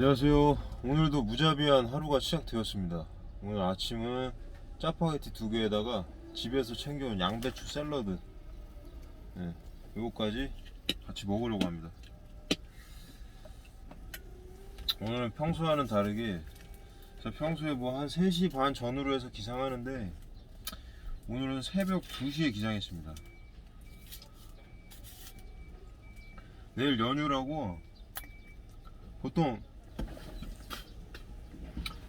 안녕하세요. 오늘도 무자비한 하루가 시작되었습니다. 오늘 아침은 짜파게티 두 개에다가 집에서 챙겨온 양배추 샐러드, 네, 이거까지 같이 먹으려고 합니다. 오늘은 평소와는 다르게 저 평소에 뭐 한 3시 반 전후로 해서 기상하는데 오늘은 새벽 2시에 기상했습니다. 내일 연휴라고 보통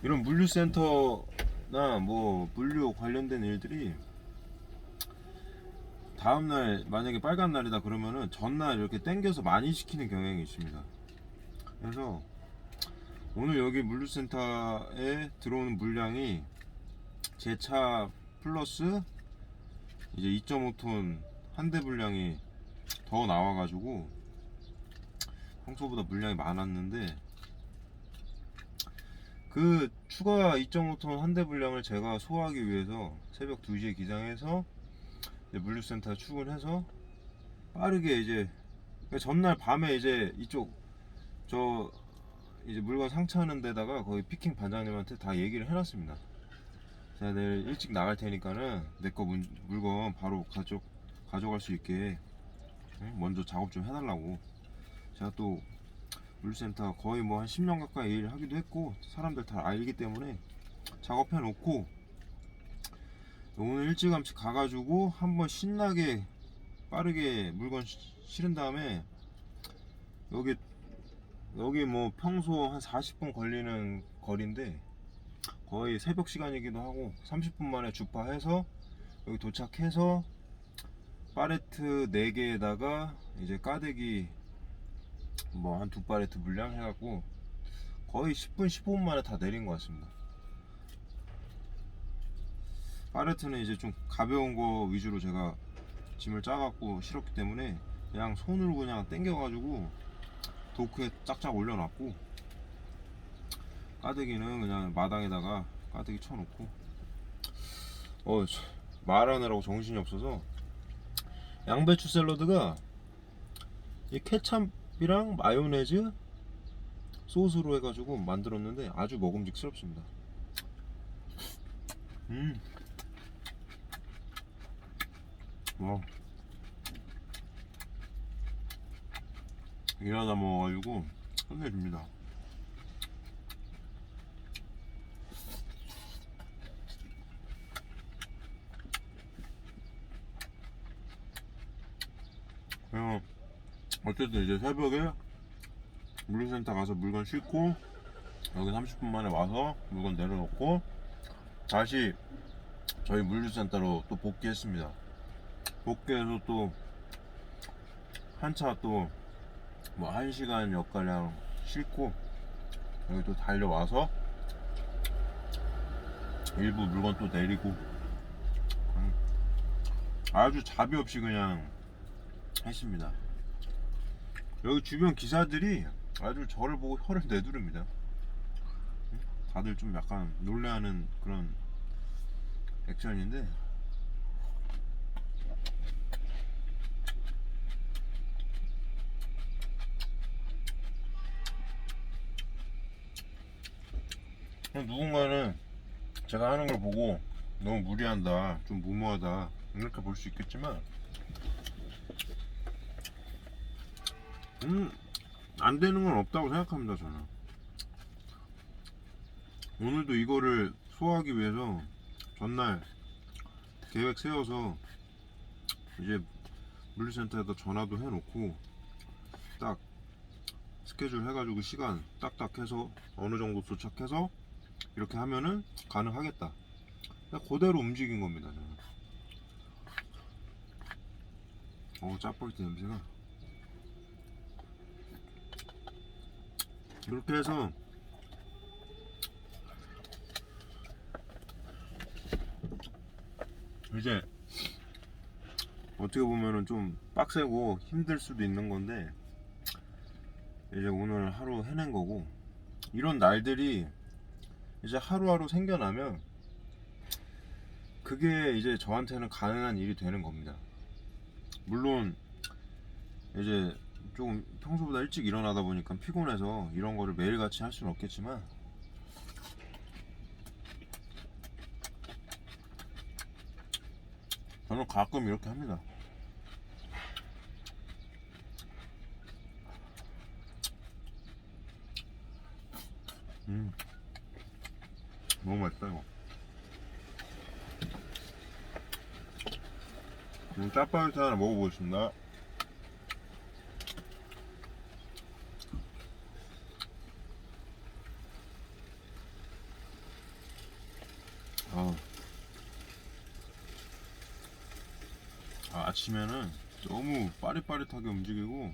이런 물류센터나 뭐 물류 관련된 일들이 다음날 만약에 빨간 날이다 그러면은 전날 이렇게 땡겨서 많이 시키는 경향이 있습니다. 그래서 오늘 여기 물류센터에 들어오는 물량이 제 차 플러스 이제 2.5톤 한 대 분량이 더 나와가지고 평소보다 물량이 많았는데 그 추가 2.5톤 한 대 분량을 제가 소화하기 위해서 새벽 2시에 기상해서 이제 물류센터 출근해서 빠르게 이제 그러니까 전날 밤에 이제 이쪽 저 이제 물건 상차하는 데다가 거기 피킹 반장님한테 다 얘기를 해놨습니다. 제가 내일 일찍 나갈 테니까는 내 거 물건 바로 가져 가져갈 수 있게 예, 먼저 작업 좀 해달라고. 제가 또 물센터 거의 뭐 한 10년 가까이 일을 하기도 했고 사람들 다 알기 때문에 작업해 놓고 오늘 일찌감치 가가지고 한번 신나게 빠르게 물건 시- 실은 다음에 여기 여기 뭐 평소 한 40분 걸리는 거리인데 거의 새벽 시간이기도 하고 30분 만에 주파해서 여기 도착해서 파레트 4개에다가 이제 까대기 뭐 한두 파레트 물량 해갖고 거의 10분 15분 만에 다 내린 것 같습니다. 파레트는 이제 좀 가벼운 거 위주로 제가 짐을 짜갖고 실었기 때문에 그냥 손으로 그냥 당겨가지고 도크에 짝짝 올려놨고 까대기는 그냥 마당에다가 까대기 쳐놓고 어 저- 말하느라고 정신이 없어서 양배추 샐러드가 이 케찹 이랑 마요네즈 소스로 해가지고 만들었는데 아주 먹음직스럽습니다. 음, 와, 일하다 먹어가지고 끝내줍니다. 그냥 어쨌든 이제 새벽에 물류센터 가서 물건 싣고 여기 30분 만에 와서 물건 내려놓고 다시 저희 물류센터로 또 복귀했습니다. 복귀해서 또 한차 또 뭐 1시간 역가량 싣고 여기 또 달려와서 일부 물건 또 내리고 음, 아주 자비 없이 그냥 했습니다. 여기 주변 기사들이 아주 저를 보고 혀를 내두릅니다. 다들 좀 약간 놀래하는 그런 액션인데 누군가는 제가 하는 걸 보고 너무 무리한다, 좀 무모하다 이렇게 볼 수 있겠지만 음, 안 되는 건 없다고 생각합니다, 저는. 오늘도 이거를 소화하기 위해서 전날 계획 세워서 이제 물류센터에다 전화도 해놓고 딱 스케줄 해가지고 시간 딱딱 해서 어느 정도 도착해서 이렇게 하면은 가능하겠다. 그대로 움직인 겁니다, 저는. 어, 짜파게티 냄새가. 이렇게 해서 이제 어떻게 보면은 좀 빡세고 힘들 수도 있는 건데 이제 오늘 하루 해낸 거고 이런 날들이 이제 하루하루 생겨나면 그게 이제 저한테는 가능한 일이 되는 겁니다. 물론 이제 조금 평소보다 일찍 일어나다 보니까 피곤해서 이런 거를 매일같이 할 수는 없겠지만 저는 가끔 이렇게 합니다. 음, 너무 맛있다 이거. 음, 짜파게티 하나 먹어보겠습니다. 아, 아, 아침에는 너무 빠릿빠릿하게 움직이고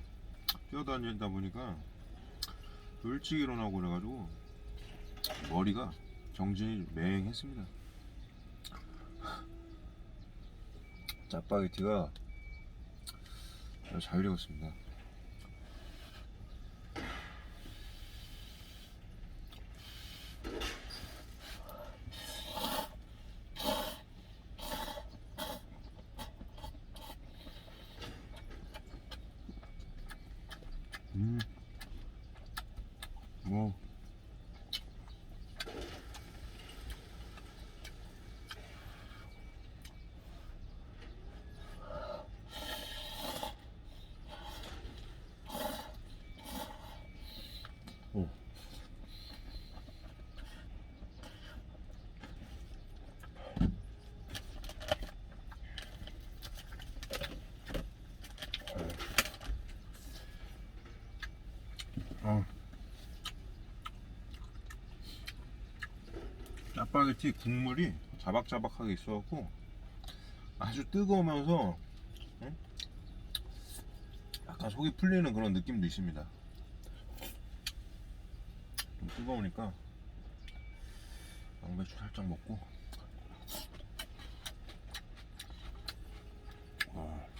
뛰어다니다 보니까 또 일찍 일어나고 그래가지고 머리가 정신이 맹했습니다. 짜파게티가 잘 익었습니다. 음, 뭐 오. 어. 짜파게티 국물이 자박자박하게 있어갖고 아주 뜨거우면서 응? 약간 속이 풀리는 그런 느낌도 있습니다. 좀 뜨거우니까 양배추 살짝 먹고 와.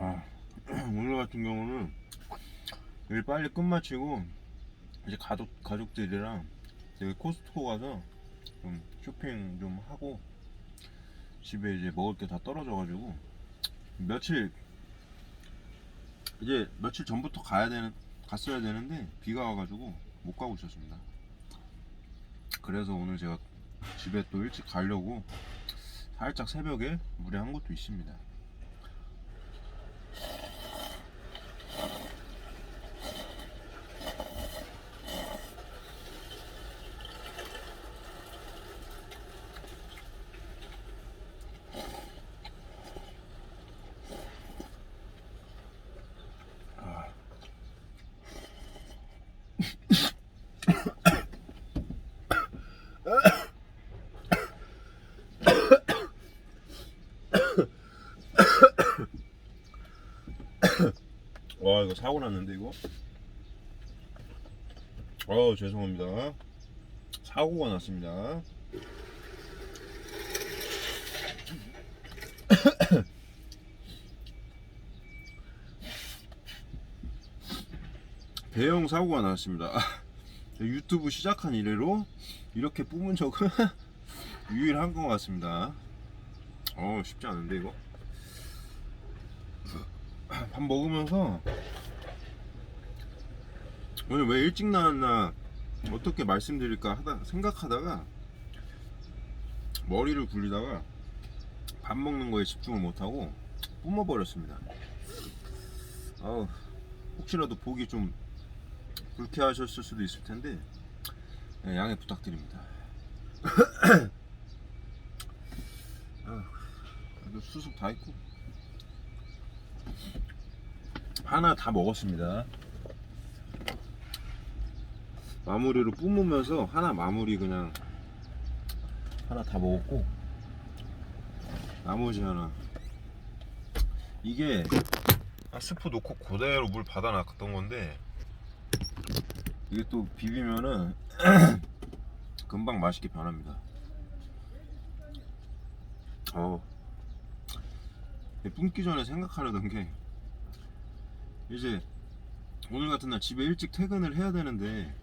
아, 오늘 같은 경우는 일 빨리 끝마치고 이제 가족 가족들이랑 저기 코스트코 가서 좀 쇼핑 좀 하고 집에 이제 먹을 게 다 떨어져가지고 며칠 이제 며칠 전부터 가야 되는 갔어야 되는데 비가 와가지고 못 가고 있었습니다. 그래서 오늘 제가 집에 또 일찍 가려고 살짝 새벽에 무리한 것도 있습니다. 와 이거 사고 났는데 이거? 어 죄송합니다. 사고가 났습니다. 대형 사고가 났습니다. 유튜브 시작한 이래로 이렇게 뿜은 적은 유일한 것 같습니다. 어 쉽지 않은데 이거? 밥 먹으면서 오늘 왜 일찍 나왔나 어떻게 말씀드릴까 하다 생각하다가 머리를 굴리다가 밥 먹는 거에 집중을 못하고 뿜어버렸습니다. 아우, 혹시라도 보기 좀 불쾌하셨을 수도 있을 텐데 예, 양해 부탁드립니다. 아, 수습 다 했고 하나 다 먹었습니다. 마무리로 뿜으면서 하나 마무리 그냥 하나 다 먹었고 나머지 하나 이게 아, 스프 놓고 그대로 물 받아 놨던 건데 이게 또 비비면은 금방 맛있게 변합니다. 어. 뿜기 전에 생각하려던 게 이제 오늘 같은 날 집에 일찍 퇴근을 해야 되는데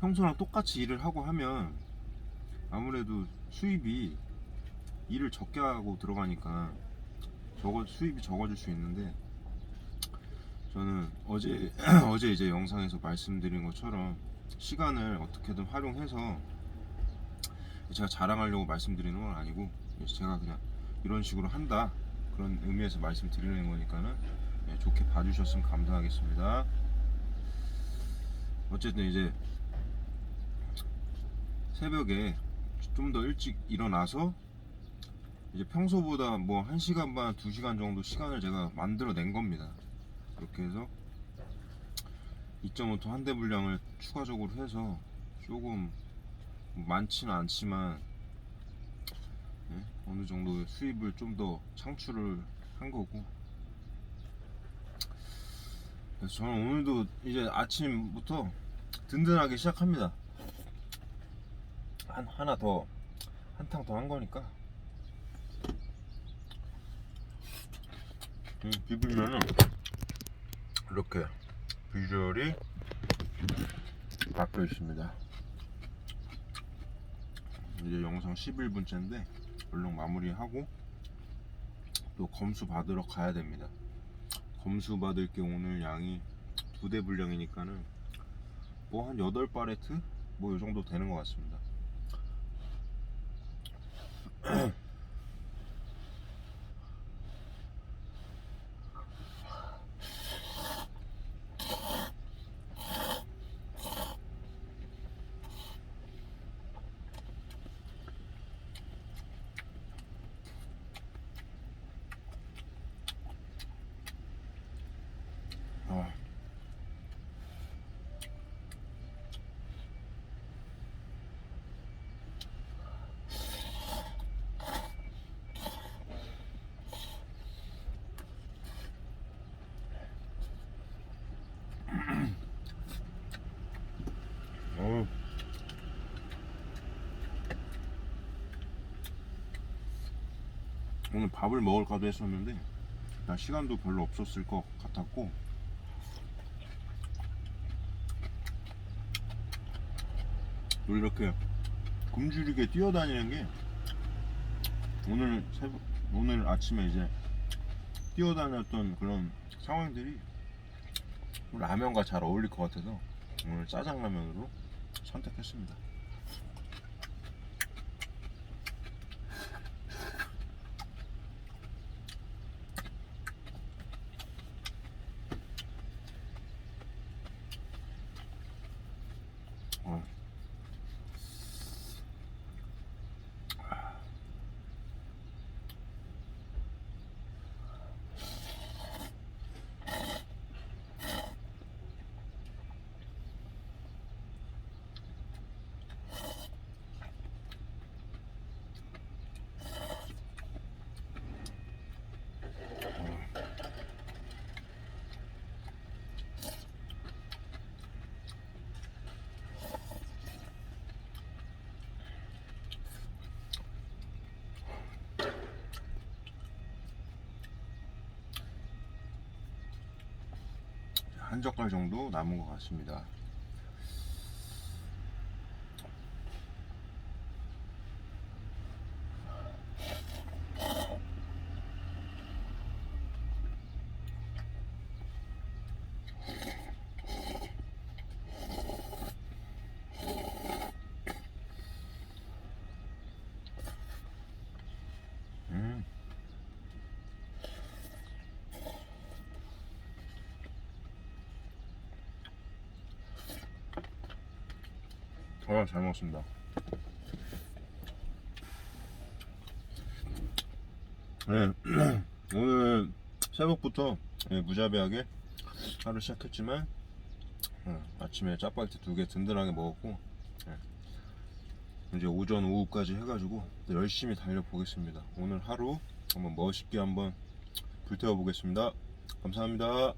평소랑 똑같이 일을 하고 하면 아무래도 수입이 일을 적게 하고 들어가니까 적어 수입이 적어질 수 있는데 저는 어제 어제 이제 영상에서 말씀드린 것처럼 시간을 어떻게든 활용해서 제가 자랑하려고 말씀드리는 건 아니고 제가 그냥 이런 식으로 한다 그런 의미에서 말씀드리는 거니까는 예, 좋게 봐주셨으면 감사하겠습니다. 어쨌든 이제 새벽에 좀 더 일찍 일어나서 이제 평소보다 뭐 1시간 반, 2시간 정도 시간을 제가 만들어 낸 겁니다. 이렇게 해서 2.5톤 한 대 분량을 추가적으로 해서 조금 많지는 않지만 예, 어느 정도 수입을 좀 더 창출을 한 거고 저는 오늘도 이제 아침부터 든든하게 시작합니다. 한 하나 더 한탕 더 한 거니까 음, 비비면은 이렇게 비주얼이 바뀌어 있습니다. 이제 영상 11분째인데 얼른 마무리하고 또 검수 받으러 가야 됩니다. 검수 받을 게 오늘 양이 두 대 분량이니까는 뭐 한 8바레트 뭐 이 정도 되는 것 같습니다. Huh. 오늘 밥을 먹을까도 했었는데 나 시간도 별로 없었을 것 같았고 또 이렇게 굶주리게 뛰어다니는 게 오늘 새벽 오늘 아침에 이제 뛰어다녔던 그런 상황들이 라면과 잘 어울릴 것 같아서 오늘 짜장라면으로 선택했습니다. 어. 한 젓갈 정도 남은 것 같습니다. 음. 아, 잘 먹었습니다. 네, 오늘 새벽부터 예, 무자비하게 하루 시작했지만 어, 아침에 짜파게티 두 개 든든하게 먹었고 예, 이제 오전 오후까지 해가지고 또 열심히 달려보겠습니다. 오늘 하루 한번 멋있게 한번 불태워 보겠습니다. 감사합니다.